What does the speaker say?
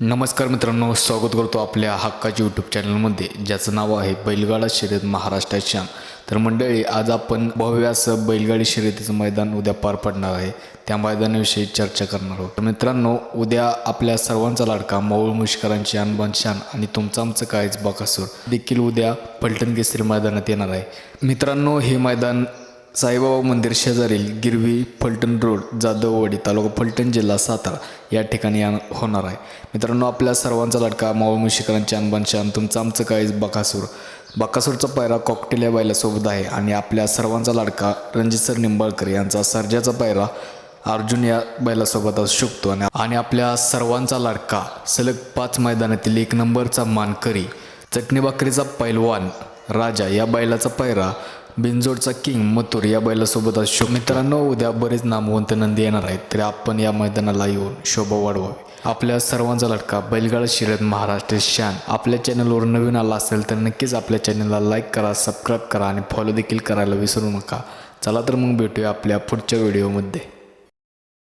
नमस्कार मित्रांनो स्वागत करतो आपल्या हक्काच्या यूट्यूब चॅनलमध्ये ज्याचं नाव आहे बैलगाडा शर्यत महाराष्ट्राच्या शान तर मंडळी आज आपण भव्य असं बैलगाडी शर्यतीचं मैदान उद्या पार पडणार आहे. त्या मैदानाविषयी चर्चा करणार आहोत. तर मित्रांनो उद्या आपल्या सर्वांचा लाडका मौळ मुष्करांची अनबान शान आणि तुमचं आमचं कायच बकासूर देखील उद्या पलटण केसरी मैदानात येणार आहे. मित्रांनो हे मैदान साईबाबा मंदिर शेजारील गिरवी फलटण रोड जाधववाडी तालुका फलटण जिल्हा सातारा या ठिकाणी या होणार आहे. मित्रांनो आपल्या सर्वांचा लटका मावळ मुशिकरांचे अनबान शान तुमचं आमचं काय बकासूर. बकासूरचा पायरा कॉकटेल या बायलासोबत आहे आणि आपल्या सर्वांचा लाडका रणजितसर निंबाळकर यांचा सर्जाचा पायरा अर्जुन या बैलासोबत असू शकतो आणि आणि आपल्या सर्वांचा लाडका सलग पाच मैदानातील एक नंबरचा मानकरी चटणी भाकरीचा पैलवान राजा या बैलाचा पायरा बिनजोडचा किंग मथुर या बैलासोबत असू मित्रांनो उद्या बरेच नामवंत नंदी येणार आहेत तरी आपण या मैदानाला येऊन शोभा वाढवावी. आपल्या सर्वांचा लटका बैलगाडा शिरत महाराष्ट्र शान. आपल्या चॅनलवर नवीन आला असेल तर नक्कीच आपल्या चॅनलला लाईक करा सबस्क्राईब करा आणि फॉलो देखील करायला विसरू नका. चला तर मग भेटूया आपल्या पुढच्या व्हिडिओमध्ये